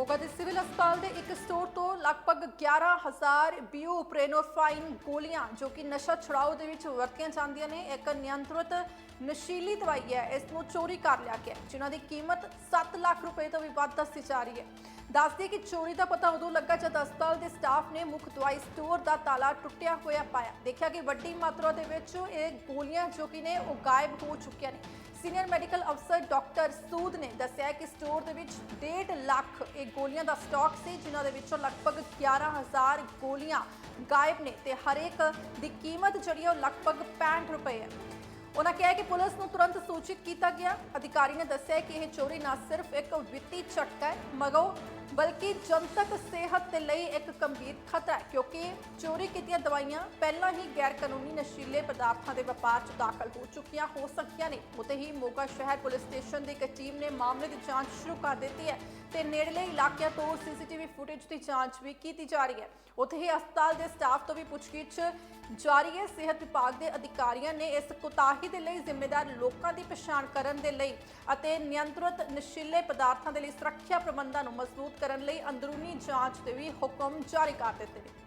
ਮੋਗਾ ਦੇ ਸਿਵਲ ਹਸਪਤਾਲ ਦੇ ਇੱਕ ਸਟੋਰ ਤੋਂ ਲਗਭਗ 11000 ਬਿਊ ਪ੍ਰੇਨੋਫਾਈਨ ਗੋਲੀਆਂ, ਜੋ ਕਿ ਨਸ਼ਾ ਛੁਡਾਓ ਦੇ ਵਿੱਚ ਵਰਤੀਆਂ ਜਾਂਦੀਆਂ ਨੇ, ਇੱਕ ਨਿਯੰਤਰਿਤ ਨਸ਼ੀਲੀ ਦਵਾਈ ਹੈ, ਇਸ ਨੂੰ ਚੋਰੀ ਕਰ ਲਿਆ ਗਿਆ, ਜਿਨ੍ਹਾਂ ਦੀ ਕੀਮਤ 7 ਲੱਖ ਰੁਪਏ ਤੋਂ ਵੀ ਵੱਧ ਦੱਸੀ ਜਾ ਰਹੀ ਹੈ। ਦੱਸਦੀ ਕਿ ਚੋਰੀ ਦਾ ਪਤਾ ਉਦੋਂ ਲੱਗਾ ਜਦ ਹਸਪਤਾਲ ਦੇ ਸਟਾਫ ਨੇ ਮੁੱਖ ਦਵਾਈ ਸਟੋਰ ਦਾ ਤਾਲਾ ਟੁੱਟਿਆ ਹੋਇਆ ਪਾਇਆ। ਦੇਖਿਆ ਕਿ ਵੱਡੀ ਮਾਤਰਾ ਦੇ ਵਿੱਚ ਇਹ ਗੋਲੀਆਂ, ਜੋ ਕਿ ਨੇ, ਉਹ ਗਾਇਬ ਹੋ ਚੁੱਕੀਆਂ ਨੇ। ਸੀਨੀਅਰ ਮੈਡੀਕਲ ਅਫਸਰ ਡਾਕਟਰ ਦੱਸਿਆ ਕਿ ਸਟੋਰ ਦੇ ਵਿੱਚ 1.5 ਲੱਖ ਇਹ ਗੋਲੀਆਂ ਦਾ ਸਟਾਕ ਸੀ, ਜਿਨ੍ਹਾਂ ਦੇ ਵਿੱਚੋਂ ਲਗਭਗ 11000 ਗੋਲੀਆਂ ਗਾਇਬ ਨੇ ਤੇ ਹਰੇਕ ਦੀ ਕੀਮਤ ਜਿਹੜੀ ਹੈ ਉਹ ਲਗਭਗ 65 ਰੁਪਏ ਹੈ। ਉਹਨਾਂ ਕਿਹਾ ਕਿ ਪੁਲਿਸ ਨੂੰ ਤੁਰੰਤ ਸੂਚਿਤ ਕੀਤਾ ਗਿਆ। ਅਧਿਕਾਰੀ ਨੇ ਦੱਸਿਆ ਕਿ ਇਹ ਚੋਰੀ ਨਾ ਸਿਰਫ ਇੱਕ ਵਿੱਤੀ ਝਟਕਾ ਹੈ ਮਗੋ ਬਲਕਿ ਜਨਤਕ ਸਿਹਤ ਦੇ ਲਈ ਇੱਕ ਗੰਭੀਰ ਖਤਰਾ ਹੈ, ਕਿਉਂਕਿ ਚੋਰੀ ਕੀਤੀਆਂ ਦਵਾਈਆਂ ਪਹਿਲਾਂ ਹੀ ਗੈਰ ਕਾਨੂੰਨੀ ਨਸ਼ੀਲੇ ਪਦਾਰਥਾਂ ਦੇ ਵਪਾਰ 'ਚ ਦਾਖਲ ਹੋ ਚੁੱਕੀਆਂ, ਹੋ ਸਕਦੀਆਂ ਨੇ। ਉਤੇ ਹੀ ਮੋਗਾ ਸ਼ਹਿਰ ਪੁਲਿਸ ਸਟੇਸ਼ਨ ਦੀ ਇੱਕ ਟੀਮ ਨੇ ਮਾਮਲੇ ਦੀ ਜਾਂਚ ਸ਼ੁਰੂ ਕਰ ਦਿੱਤੀ ਹੈ ਤੇ ਨੇੜਲੇ ਇਲਾਕਿਆਂ ਤੋਂ ਸੀਸੀਟੀਵੀ ਫੁਟੇਜ ਦੀ ਜਾਂਚ ਵੀ ਕੀਤੀ ਜਾ ਰਹੀ ਹੈ। ਉੱਥੇ ਹੀ ਹਸਪਤਾਲ ਦੇ ਸਟਾਫ ਤੋਂ ਵੀ ਪੁੱਛਗਿੱਛ ਜਾਰੀ ਹੈ। ਸਿਹਤ ਵਿਭਾਗ ਦੇ ਅਧਿਕਾਰੀਆਂ ਨੇ ਇਸ ਕੁਤਾਹੀ ਦੇ ਲਈ ਜ਼ਿੰਮੇਦਾਰ ਲੋਕਾਂ ਦੀ ਪਛਾਣ ਕਰਨ ਦੇ ਲਈ ਅਤੇ ਨਿਯੰਤਰਿਤ ਨਸ਼ੀਲੇ ਪਦਾਰਥਾਂ ਦੇ ਲਈ ਸੁਰੱਖਿਆ ਪ੍ਰਬੰਧਾਂ ਨੂੰ ਮਜ਼ਬੂਤ ਕਰਨ ਲਈ ਅੰਦਰੂਨੀ ਜਾਂਚ ਦੇ ਵੀ ਹੁਕਮ ਜਾਰੀ ਕਰ ਦਿੱਤੇ ਨੇ।